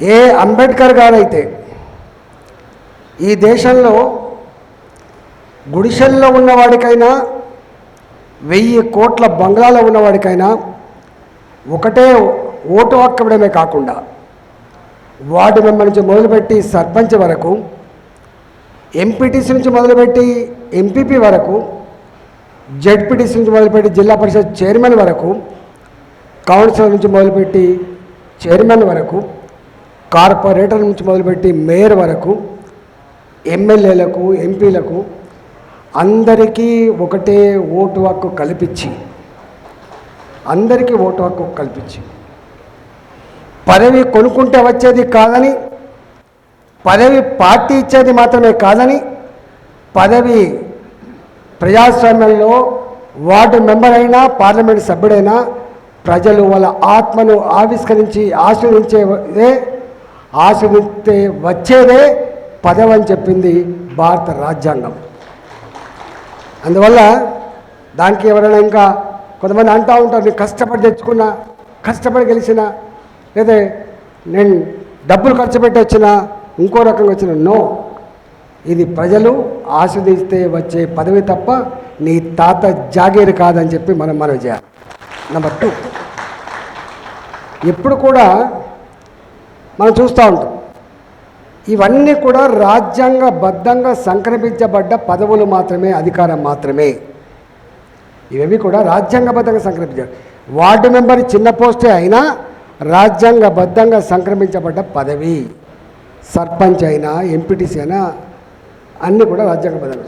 ఏ అంబేద్కర్ గారైతే ఈ దేశంలో గుడిసెల్లో ఉన్నవాడికైనా వెయ్యి కోట్ల బంగ్లాలో ఉన్నవాడికైనా ఒకటే ఓటు హక్కు ఇవ్వడమే కాకుండా వార్డు మెంబర్ నుంచి మొదలుపెట్టి సర్పంచ్ వరకు ఎంపీటీసీ నుంచి మొదలుపెట్టి ఎంపీపీ వరకు జెడ్పీటీసీ నుంచి మొదలుపెట్టి జిల్లా పరిషత్ చైర్మన్ వరకు కౌన్సిలర్ నుంచి మొదలుపెట్టి చైర్మన్ వరకు కార్పొరేటర్ నుంచి మొదలుపెట్టి మేయర్ వరకు ఎమ్మెల్యేలకు ఎంపీలకు అందరికీ ఒకటే ఓటు హక్కు కల్పించి అందరికీ ఓటు హక్కు కల్పించి. పదవి కొనుక్కుంటే వచ్చేది కాదని పదవి పార్టీ ఇచ్చేది మాత్రమే కాదని పదవి ప్రజాస్వామ్యంలో వార్డు మెంబర్ అయినా పార్లమెంట్ సభ్యుడైనా ప్రజలు వాళ్ళ ఆత్మను ఆవిష్కరించి ఆశ ఆస్వాదిస్తే వచ్చేదే పదవి అని చెప్పింది భారత రాజ్యాంగం. అందువల్ల దానికి ఎవరైనా ఇంకా కొంతమంది అంటూ ఉంటారు నేను కష్టపడి తెచ్చుకున్న కష్టపడి గెలిచిన లేదా నేను డబ్బులు ఖర్చు పెట్టి వచ్చిన ఇంకో రకంగా వచ్చిన. నో. ఇది ప్రజలు ఆస్వాదిస్తే వచ్చే పదవి తప్ప నీ తాత జాగీరు కాదని చెప్పి మనం మనం చేయాలి. Number two. ఎప్పుడు కూడా మనం చూస్తూ ఉంటాం. ఇవన్నీ కూడా రాజ్యాంగబద్ధంగా సంక్రమించబడ్డ పదవులు మాత్రమే అధికారం మాత్రమే. ఇవన్నీ కూడా రాజ్యాంగబద్ధంగా సంక్రమించారు వార్డు మెంబర్ చిన్న పోస్టే అయినా రాజ్యాంగబద్ధంగా సంక్రమించబడ్డ పదవి. సర్పంచ్ అయినా ఎంపీటీసీ అయినా అన్నీ కూడా రాజ్యాంగబద్ధంగా